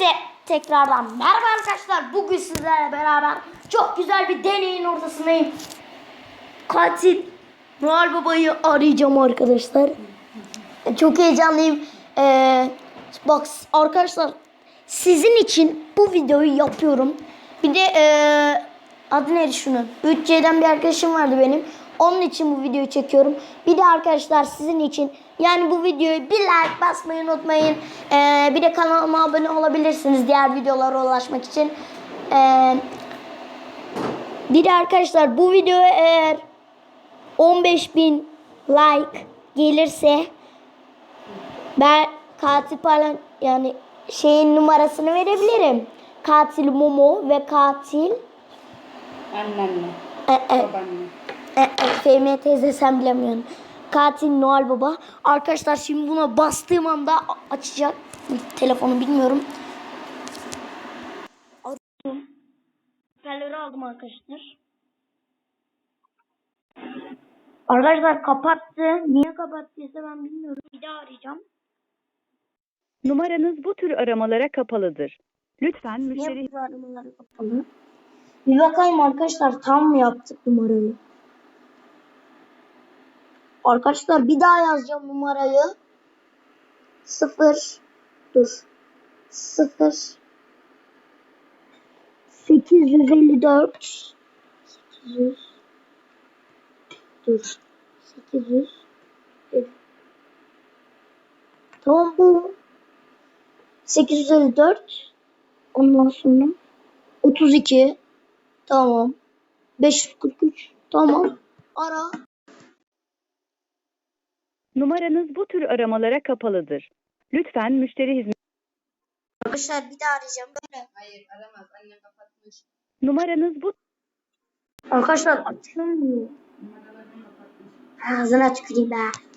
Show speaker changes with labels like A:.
A: Hepinize tekrardan merhaba arkadaşlar. Bugün sizlerle beraber çok güzel bir deneyin ortasındayım. Katil Noel Baba'yı arayacağım arkadaşlar. Çok heyecanlıyım. Ee, bak arkadaşlar sizin için bu videoyu yapıyorum. Bir de ee, adı neydi şunun? 3C'den bir arkadaşım vardı benim. Onun için bu videoyu çekiyorum. Bir de arkadaşlar sizin için yani bu videoyu bir like basmayı unutmayın. Ee, bir de kanalıma abone olabilirsiniz diğer videolara ulaşmak için. Ee, bir de arkadaşlar bu videoya eğer 15.000 like gelirse ben katil falan yani şeyin numarasını verebilirim. Katil Momo ve katil
B: Annenle,
A: e, e,
B: babaanne.
A: E, e, Fehmiye teyze sen bilemiyorsun. Katil Noel Baba. Arkadaşlar şimdi buna bastığım anda açacak telefonu bilmiyorum. Arıyorum. Hoparlörü aldım arkadaşlar. Arkadaşlar kapattı. Niye kapattıysa ben bilmiyorum. Bir daha arayacağım.
C: Numaranız bu tür aramalara kapalıdır. Lütfen müşteri
A: Niye bu aramaları kapalı? Bir bakayım arkadaşlar tam mı yaptık numarayı? Arkadaşlar bir daha yazacağım numarayı. Sıfır. Dur. Sıfır. 854 800 Dur. 800 Evet. Tamam bu 854 Ondan sonra 32 tamam 543 tamam ara
C: numaranız bu tür aramalara kapalıdır. Lütfen müşteri hizmet
A: Arkadaşlar bir daha arayacağım böyle.
B: Hayır aramaz. Annem kapatmış.
C: numaranız bu
A: Arkadaşlar açılmıyor. Ağzına tüküreyim be.